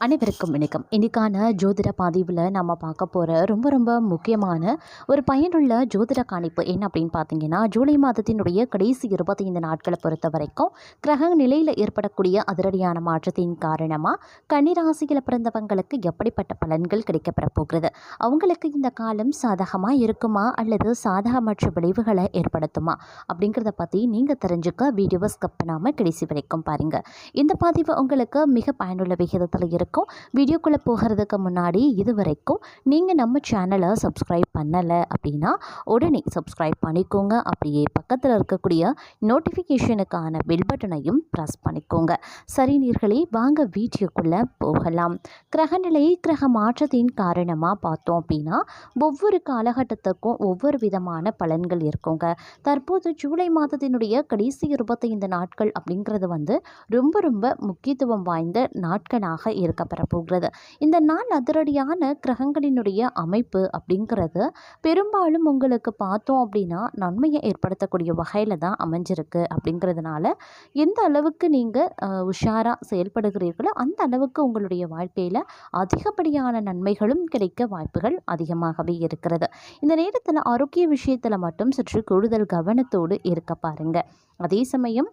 அனைவருக்கும் வணக்கம். இன்றைக்கான ஜோதிட பதிவில் நம்ம பார்க்க போகிற ரொம்ப ரொம்ப முக்கியமான ஒரு பயனுள்ள ஜோதிட காணிப்பு என்ன அப்படின்னு பார்த்தீங்கன்னா ஜூலை மாதத்தினுடைய கடைசி இருபத்தைந்து நாட்களை பொறுத்த வரைக்கும் கிரக நிலையில் ஏற்படக்கூடிய அதிரடியான மாற்றத்தின் காரணமாக கன்னிராசியில் பிறந்தவங்களுக்கு எப்படிப்பட்ட பலன்கள் கிடைக்கப்பெற போகிறது? அவங்களுக்கு இந்த காலம் சாதகமாக இருக்குமா? அல்லது சாதகமற்ற விளைவுகளை ஏற்படுத்துமா? அப்படிங்கிறத பற்றி நீங்கள் தெரிஞ்சுக்க வீடியோவை ஸ்கப் பண்ணாமல் கடைசி வரைக்கும் பாருங்கள் இந்த பதிவு உங்களுக்கு மிக பயனுள்ள விகிதத்தில் இருக்கும் வீடியோக்குள்ளே போகிறதுக்கு முன்னாடி இது வரைக்கும் நீங்கள் நம்ம சேனலை சப்ஸ்கிரைப் பண்ணலை அப்படின்னா உடனே சப்ஸ்கிரைப் பண்ணிக்கோங்க. அப்படியே பக்கத்தில் இருக்கக்கூடிய நோட்டிஃபிகேஷனுக்கான பெல் பட்டனையும் ப்ரெஸ் பண்ணிக்கோங்க. சரி நீர்களே வாங்க வீடியோக்குள்ளே போகலாம். கிரகநிலை கிரக மாற்றத்தின் காரணமாக பார்த்தோம் அப்படின்னா ஒவ்வொரு காலகட்டத்துக்கும் ஒவ்வொரு விதமான பலன்கள் இருக்குங்க. தற்போது ஜூலை மாதத்தினுடைய கடைசி இருபத்தைந்து நாட்கள் அப்படிங்கிறது வந்து ரொம்ப ரொம்ப முக்கியத்துவம் வாய்ந்த நாட்களாக இருக்க போகிறது. இந்த நாள் அதிரடியான கிரகங்களினுடைய அமைப்பு அப்படிங்கிறது பெரும்பாலும் உங்களுக்கு பார்த்தோம் அப்படின்னா நன்மையை ஏற்படுத்தக்கூடிய வகையில் தான் அமைஞ்சிருக்கு அப்படிங்கிறதுனால எந்த அளவுக்கு நீங்கள் உஷாராக செயல்படுகிறீர்களோ அந்த அளவுக்கு உங்களுடைய வாழ்க்கையில் அதிகப்படியான நன்மைகளும் கிடைக்க வாய்ப்புகள் அதிகமாகவே இருக்கிறது. இந்த நேரத்தில் ஆரோக்கிய விஷயத்தில் மட்டும் சற்று கூடுதல் கவனத்தோடு இருக்க பாருங்க. அதே சமயம்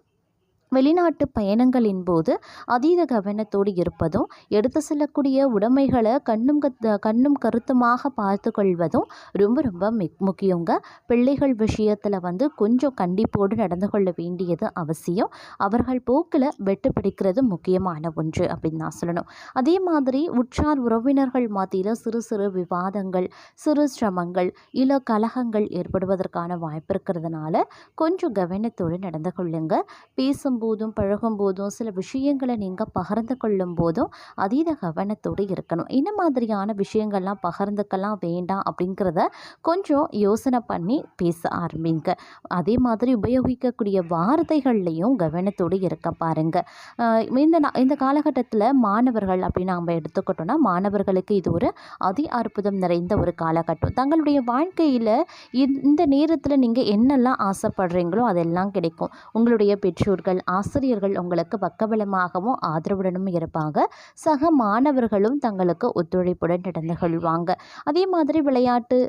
வெளிநாட்டு பயணங்களின் போது அதீத கவனத்தோடு இருப்பதும் எடுத்து செல்லக்கூடிய உடைமைகளை கண்ணும் கத் கண்ணும் கருத்துமாக பார்த்து கொள்வதும் ரொம்ப ரொம்ப மிக் முக்கியங்க. பிள்ளைகள் விஷயத்தில் வந்து கொஞ்சம் கண்டிப்போடு நடந்து கொள்ள வேண்டியது அவசியம். அவர்கள் போக்கில் வெட்டு பிடிக்கிறது முக்கியமான ஒன்று அப்படின்னு நான் சொல்லணும். அதே மாதிரி உற்றார் உறவினர்கள் மத்தியில் சிறு சிறு விவாதங்கள் சிறு சிரமங்கள் இல்லை கலகங்கள் ஏற்படுவதற்கான வாய்ப்பு இருக்கிறதுனால கொஞ்சம் கவனத்தோடு நடந்து கொள்ளுங்கள் பேசும்போது போதும் பேசும்போதும் பழகும்போதும் சில விஷயங்களை நீங்கள் பகிர்ந்து கொள்ளும் போதும் அதீத கவனத்தோடு இருக்கணும். என்ன மாதிரியான விஷயங்கள்லாம் பகிர்ந்துக்கலாம் வேண்டாம் அப்படிங்கிறத கொஞ்சம் யோசனை பண்ணி பேச ஆரம்பிங்க. அதே மாதிரி உபயோகிக்கக்கூடிய வார்த்தைகள்லையும் கவனத்தோடு இருக்க பாருங்க. இந்த இந்த காலகட்டத்தில் மாணவர்கள் அப்படின்னு நம்ம எடுத்துக்கிட்டோம்னா மாணவர்களுக்கு இது ஒரு அதி அற்புதம் நிறைந்த ஒரு காலகட்டம். தங்களுடைய வாழ்க்கையில் இந்த நேரத்தில் நீங்கள் என்னெல்லாம் ஆசைப்படுறீங்களோ அதெல்லாம் கிடைக்கும். உங்களுடைய பெற்றோர்கள் ஆசிரியர்கள் உங்களுக்கு பக்கபலமாகவும் ஆதரவுடனும் இருப்பாங்க. சக மாணவர்களும் தங்களுக்கு ஒத்துழைப்புடன் நடந்து கொள்வாங்க. அதே மாதிரி விளையாட்டு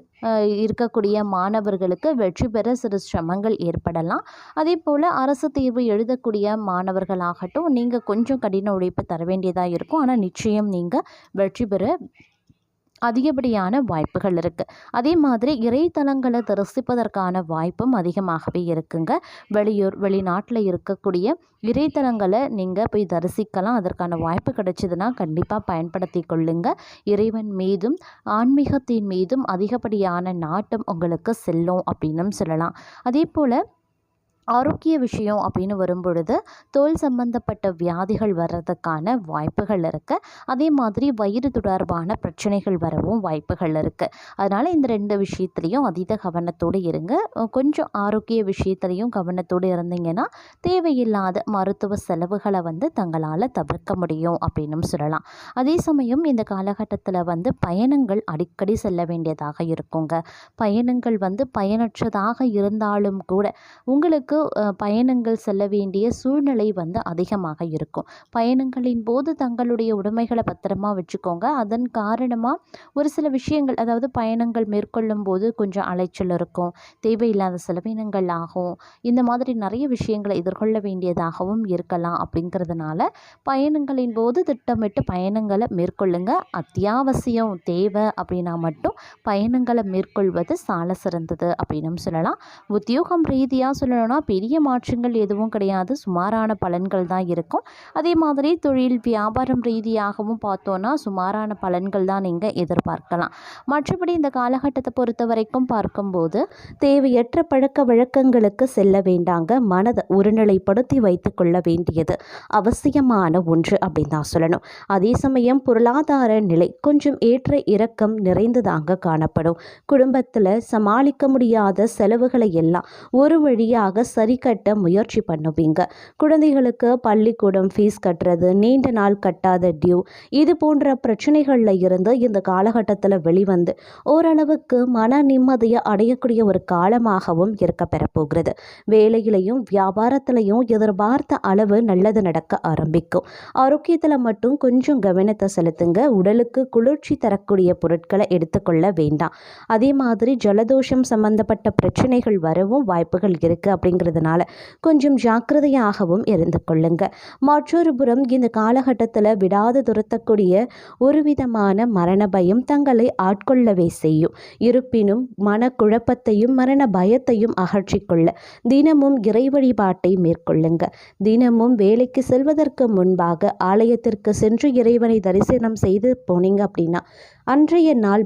இருக்கக்கூடிய மாணவர்களுக்கு வெற்றி பெற சிறு சிரமங்கள் ஏற்படலாம். அதே போல் அரசு தேர்வு எழுதக்கூடிய மாணவர்களாகட்டும் நீங்கள் கொஞ்சம் கடின உழைப்பு தர வேண்டியதாக இருக்கும். ஆனால் நிச்சயம் நீங்கள் வெற்றி பெற அதிகப்படியான வாய்ப்புகள் இருக்குது அதே மாதிரி இறைத்தலங்களை தரிசிப்பதற்கான வாய்ப்பும் அதிகமாகவே இருக்குங்க. வெளியூர் வெளிநாட்டில் இருக்கக்கூடிய இறைத்தலங்களை நீங்கள் போய் தரிசிக்கலாம். அதற்கான வாய்ப்பு கிடைச்சதுன்னா கண்டிப்பாக பயன்படுத்தி கொள்ளுங்க. இறைவன் மீதும் ஆன்மீகத்தின் மீதும் அதிகப்படியான நாட்டம் உங்களுக்கு செல்லும் அப்படின்னும் சொல்லலாம். அதே போல் ஆரோக்கிய விஷயம் அப்படின்னு வரும்பொழுது தோல் சம்பந்தப்பட்ட வியாதிகள் வர்றதுக்கான வாய்ப்புகள் இருக்குது அதே மாதிரி வயிறு தொடர்பான பிரச்சனைகள் வரவும் வாய்ப்புகள் இருக்குது அதனால் இந்த ரெண்டு விஷயத்துலையும் அதீத கவனத்தோடு இருங்க. கொஞ்சம் ஆரோக்கிய விஷயத்துலையும் கவனத்தோடு இருந்தீங்கன்னா தேவையில்லாத மருத்துவ செலவுகளை வந்து தங்களால் தவிர்க்க முடியும் அப்படின்னும் சொல்லலாம். அதே சமயம் இந்த காலகட்டத்தில் வந்து பயணங்கள் அடிக்கடி செல்ல வேண்டியதாக இருக்குங்க. பயணங்கள் வந்து பயனற்றதாக இருந்தாலும் கூட உங்களுக்கு நமக்கு பயணங்கள் செல்ல வேண்டிய சூழ்நிலை வந்து அதிகமாக இருக்கும். பயணங்களின் போது தங்களுடைய உடைமைகளை பத்திரமா வச்சுக்கோங்க. அதன் காரணமாக ஒரு சில விஷயங்கள் அதாவது பயணங்கள் மேற்கொள்ளும் போது கொஞ்சம் அலைச்சல் இருக்கும் தேவையில்லாத செலவினங்கள் ஆகும். இந்த மாதிரி நிறைய விஷயங்களை எதிர்கொள்ள வேண்டியதாகவும் இருக்கலாம் அப்படிங்கிறதுனால பயணங்களின் போது திட்டமிட்டு பயணங்களை மேற்கொள்ளுங்க. அத்தியாவசியம் தேவை அப்படின்னா மட்டும் பயணங்களை மேற்கொள்வது சால சிறந்தது அப்படின்னும் சொல்லலாம். உத்தியோகம் ரீதியாக சொல்லணும்னா பெரிய மாற்றங்கள் எதுவும் கிடையாது. சுமாரான பலன்கள் தான் இருக்கும். அதே மாதிரி தொழில் வியாபாரம் ரீதியாகவும் பார்த்தோன்னா சுமாரான பலன்கள் தான் நீங்கள் எதிர்பார்க்கலாம். மற்றபடி இந்த காலகட்டத்தை பொறுத்த வரைக்கும் பார்க்கும்போது தேவையற்ற பழக்க வழக்கங்களுக்கு செல்ல வேண்டாங்க. மனதை ஒருநிலைப்படுத்தி வைத்துக்கொள்ள வேண்டியது அவசியமான ஒன்று அப்படின்னு தான் சொல்லணும். அதே சமயம் பொருளாதார நிலை கொஞ்சம் ஏற்ற இறக்கம் நிறைந்ததாங்க காணப்படும். குடும்பத்தில் சமாளிக்க முடியாத செலவுகளை எல்லாம் ஒரு வழியாக சரி கட்ட முயற்சி பண்ணுவீங்க. குழந்தைகளுக்கு பள்ளிக்கூடம் ஃபீஸ் கட்டுறது நீண்ட நாள் கட்டாத டியூ இது போன்ற பிரச்சனைகளில் இருந்து இந்த காலகட்டத்தில் வெளிவந்து ஓரளவுக்கு மன நிம்மதியை அடையக்கூடிய ஒரு காலமாகவும் இருக்க பெறப்போகிறது. வேலையிலையும் வியாபாரத்திலையும் எதிர்பார்த்த அளவு நல்லது நடக்க ஆரம்பிக்கும். ஆரோக்கியத்தில் மட்டும் கொஞ்சம் கவனத்தை செலுத்துங்க. உடலுக்கு குளிர்ச்சி தரக்கூடிய பொருட்களை எடுத்துக்கொள்ள வேண்டாம். அதே மாதிரி ஜலதோஷம் சம்பந்தப்பட்ட பிரச்சனைகள் வரவும் வாய்ப்புகள் இருக்குது இருக்கிறதுனால கொஞ்சம் ஜாக்கிரதையாகவும் இருந்து கொள்ளுங்க. மற்றொரு புறம் இந்த காலகட்டத்தில் விடாது துரத்தக்கூடிய ஒரு விதமான மரண பயம் தங்களை ஆட்கொள்ளவே செய்யும். இருப்பினும் மனக்குழப்பத்தையும் மரண பயத்தையும் அகற்றிக்கொள்ள தினமும் இறை வழிபாட்டை மேற்கொள்ளுங்க. தினமும் வேலைக்கு செல்வதற்கு முன்பாக ஆலயத்திற்கு சென்று இறைவனை தரிசனம் செய்து போனீங்க அப்படின்னா அன்றைய நாள்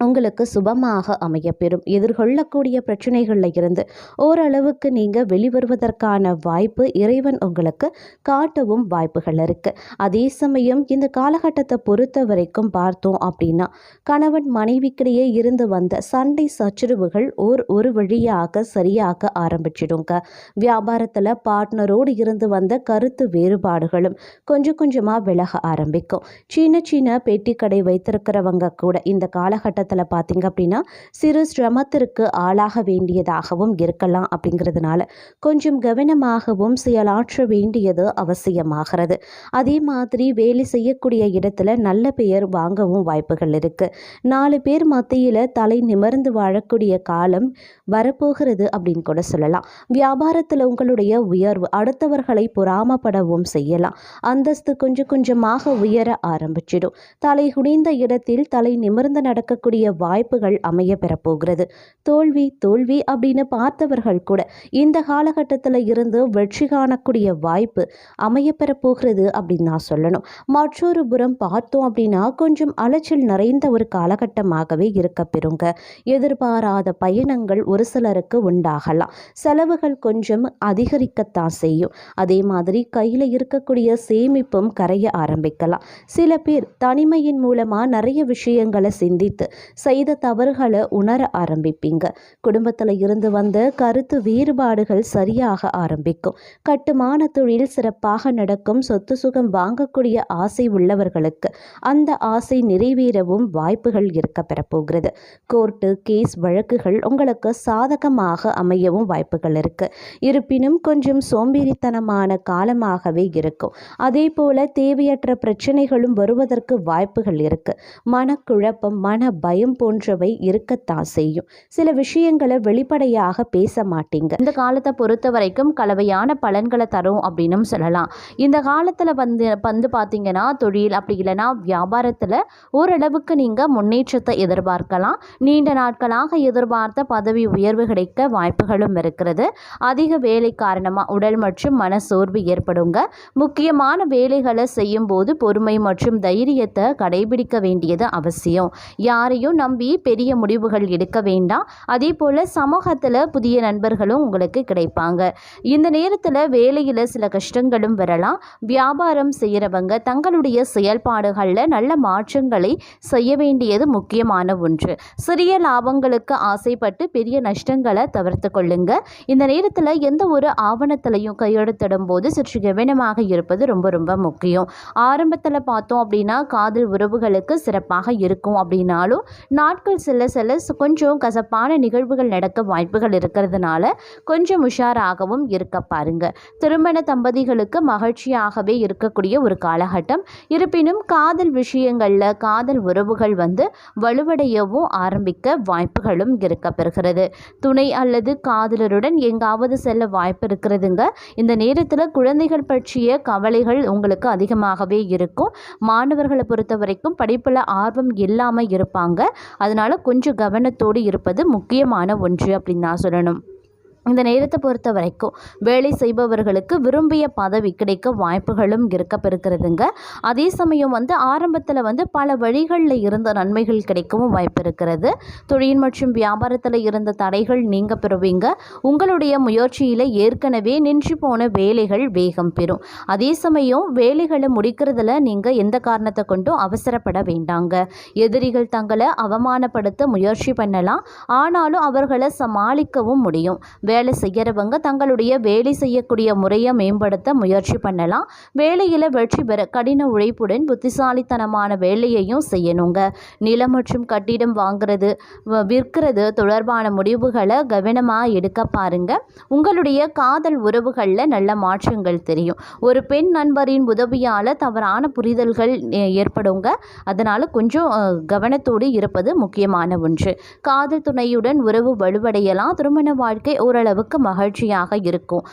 உங்களுக்கு சுபமாக அமையப்பெறும். எதிர்கொள்ளக்கூடிய பிரச்சனைகளில் இருந்து ஓரளவுக்கு நீங்கள் வெளிவருவதற்கான வாய்ப்பு இறைவன் உங்களுக்கு காட்டவும் வாய்ப்புகள் இருக்குது அதே சமயம் இந்த காலகட்டத்தை பொறுத்த வரைக்கும் பார்த்தோம் அப்படின்னா கணவன் மனைவிக்கிடையே இருந்து வந்த சண்டை சச்சரவுகள் ஓர் ஒரு வழியாக சரியாக ஆரம்பிச்சிடுங்க. வியாபாரத்தில் பார்ட்னரோடு இருந்து வந்த கருத்து வேறுபாடுகளும் கொஞ்சம் கொஞ்சமாக விலக ஆரம்பிக்கும். சின்ன சின்ன பெட்டி கடை வைத்திருக்கிறவங்க கூட இந்த காலகட்டத்தில் காலத்தில் பார்த்தீங்க அப்படின்னா சிறு சிரமத்திற்கு ஆளாக வேண்டியதாகவும் இருக்கலாம் அப்படிங்கிறதுனால கொஞ்சம் கவனமாகவும் செயலாற்ற வேண்டியது அவசியமாகிறது. அதே மாதிரி வேலை செய்யக்கூடிய இடத்துல நல்ல பெயர் வாங்கவும் வாய்ப்புகள் இருக்குது நாலு பேர் மத்தியில் தலை நிமிர்ந்து வாழக்கூடிய காலம் வரப்போகிறது அப்படின்னு கூட சொல்லலாம். வியாபாரத்தில் உங்களுடைய உயர்வு அடுத்தவர்களை பொறாமப்படவும் செய்யலாம். அந்தஸ்து கொஞ்சம் கொஞ்சமாக உயர ஆரம்பிச்சிடும். தலை குனிந்த இடத்தில் தலை நிமிர்ந்து நடக்கக்கூடிய வாய்ப்புகள் அமைய பெறப்போகிறது. தோல்வி தோல்வி அப்படின்னு பார்த்தவர்கள் கூட இந்த காலகட்டத்தில் இருந்து வெற்றி காணக்கூடிய வாய்ப்பு அமைய பெறப்போகிறது அப்படின்னு நான் சொல்லணும். மற்றொரு புறம் பார்த்தோம் அப்படின்னா கொஞ்சம் அலைச்சல் நிறைந்த ஒரு காலகட்டமாகவே இருக்க பெறுங்க. எதிர்பாராத பயணங்கள் ஒரு சிலருக்கு உண்டாகலாம். செலவுகள் கொஞ்சம் அதிகரிக்கத்தான் செய்யும். அதே மாதிரி கையில் இருக்கக்கூடிய சேமிப்பும் கரைய ஆரம்பிக்கலாம். சில பேர் தனிமையின் மூலமாக நிறைய விஷயங்களை சிந்தித்து செய்த தவறுகளை உணர ஆரம்பிப்பீங்க. குடும்பத்தில் இருந்து வந்த கருத்து வேறுபாடுகள் சரியாக ஆரம்பிக்கும். கட்டுமான தொழில் சிறப்பாக நடக்கும். சொத்து சுகம் வாங்கக்கூடிய ஆசை உள்ளவர்களுக்கு அந்த ஆசை நிறைவேறவும் வாய்ப்புகள் இருக்க பெறப்போகிறது. கோர்ட்டு கேஸ் வழக்குகள் உங்களுக்கு சாதகமாக அமையவும் வாய்ப்புகள் இருக்கு. இருப்பினும் கொஞ்சம் சோம்பேறித்தனமான காலமாகவே இருக்கும். அதே போல தேவையற்ற பிரச்சனைகளும் வருவதற்கு வாய்ப்புகள் இருக்கு. மனக்குழப்பம் மன பயம் போன்றவை இருக்கத்தான் செய்யும். சில விஷயங்களை வெளிப்படையாக பேச மாட்டீங்க. இந்த காலத்தை பொறுத்த வரைக்கும் கலவையான பலன்களை தரும் அப்படின்னு சொல்லலாம். இந்த காலத்தில் வந்து வந்து பார்த்தீங்கன்னா தொழில் அப்படி இல்லைன்னா வியாபாரத்தில் ஓரளவுக்கு நீங்கள் முன்னேற்றத்தை எதிர்பார்க்கலாம். நீண்ட நாட்களாக எதிர்பார்த்த பதவி உயர்வு கிடைக்க வாய்ப்புகளும் இருக்கிறது. அதிக வேலை காரணமாக உடல் மற்றும் மன சோர்வு ஏற்படுங்க. முக்கியமான வேலைகளை செய்யும் போது பொறுமை மற்றும் தைரியத்தை கடைபிடிக்க வேண்டியது அவசியம். யாரையும் நம்பி பெரிய முடிவுகள் எடுக்க வேண்டாம். அதே போல் சமூகத்தில் புதிய நண்பர்களும் உங்களுக்கு கிடைப்பாங்க. இந்த நேரத்தில் வேலையில் சில கஷ்டங்களும் வரலாம். வியாபாரம் செய்கிறவங்க தங்களுடைய செயல்பாடுகளில் நல்ல மாற்றங்களை செய்ய வேண்டியது முக்கியமான ஒன்று. சிறிய லாபங்களுக்கு ஆசைப்பட்டு பெரிய நஷ்டங்களை தவிர்த்து கொள்ளுங்க. இந்த நேரத்தில் எந்த ஒரு ஆவணத்திலையும் கையெழுத்திடும் போது சற்று கவனமாக இருப்பது ரொம்ப ரொம்ப முக்கியம். ஆரம்பத்தில் பார்த்தோம் அப்படின்னா காதல் உறவுகளுக்கு சிறப்பாக இருக்கும் அப்படின்னாலும் நாட்கள் செல்ல செல்ல கொஞ்சம் கசப்பான நிகழ்வுகள் நடக்க வாய்ப்புகள் இருக்கிறதுனால கொஞ்சம் உஷாராகவும் இருக்க பாருங்க. திருமண தம்பதிகளுக்கு மகிழ்ச்சியாகவே இருக்கக்கூடிய ஒரு காலகட்டம். இருப்பினும் காதல் விஷயங்களில் காதல் உறவுகள் வந்து வலுவடையவும் ஆரம்பிக்க வாய்ப்புகளும் இருக்க பெறுகிறது. துணை அல்லது காதலருடன் எங்காவது செல்ல வாய்ப்பு இருக்கிறதுங்க. இந்த நேரத்தில் குழந்தைகள் பற்றிய கவலைகள் உங்களுக்கு அதிகமாகவே இருக்கும். மாணவர்களை பொறுத்த வரைக்கும் படிப்பில் ஆர்வம் இல்லாமல் இருப்பாங்க. அதனால் கொஞ்சம் கவனத்தோடு இருப்பது முக்கியமான ஒன்று அப்படின்னு நான் சொல்லணும். இந்த நேரத்தை பொறுத்த வரைக்கும் வேலை செய்பவர்களுக்கு விரும்பிய பதவி கிடைக்க வாய்ப்புகளும் இருக்க பெருக்கிறதுங்க அதே சமயம் வந்து ஆரம்பத்தில் வந்து பல வழிகளில் இருந்த நன்மைகள் கிடைக்கவும் வாய்ப்பு இருக்கிறது தொழில் மற்றும் வியாபாரத்தில் இருந்த தடைகள் நீங்க பெறுவீங்க. உங்களுடைய முயற்சியில் ஏற்கனவே நின்று போன வேலைகள் வேகம் பெறும். அதே சமயம் வேலைகளை முடிக்கிறதுல நீங்கள் எந்த காரணத்தை கொண்டும் அவசரப்பட வேண்டாங்க. எதிரிகள் தங்களை அவமானப்படுத்த முயற்சி பண்ணலாம். ஆனாலும் அவர்களை சமாளிக்கவும் முடியும். வேலை செய்கிறவங்க தங்களுடைய வேலை செய்யக்கூடிய முறையை மேம்படுத்த முயற்சி பண்ணலாம். வேலையில் வெற்றி பெற கடின உழைப்புடன் புத்திசாலித்தனமான வேலையையும் செய்யணுங்க. நிலம் மற்றும் கட்டிடம் வாங்குறது வ- விற்கிறது தொடர்பான முடிவுகளை கவனமாக எடுக்க பாருங்க. உங்களுடைய காதல் உறவுகளில் நல்ல மாற்றங்கள் தெரியும். ஒரு பெண் நண்பரின் உதவியால் தவறான புரிதல்கள் ஏ- ஏற்படுங்க. அதனால் கொஞ்சம் கவனத்தோடு இருப்பது முக்கியமான ஒன்று. காதல் துணையுடன் உறவு வலுவடையலாம். திருமண வாழ்க்கை ஒரு ஓரளவுக்கு மகிழ்ச்சியாக இருக்கும்.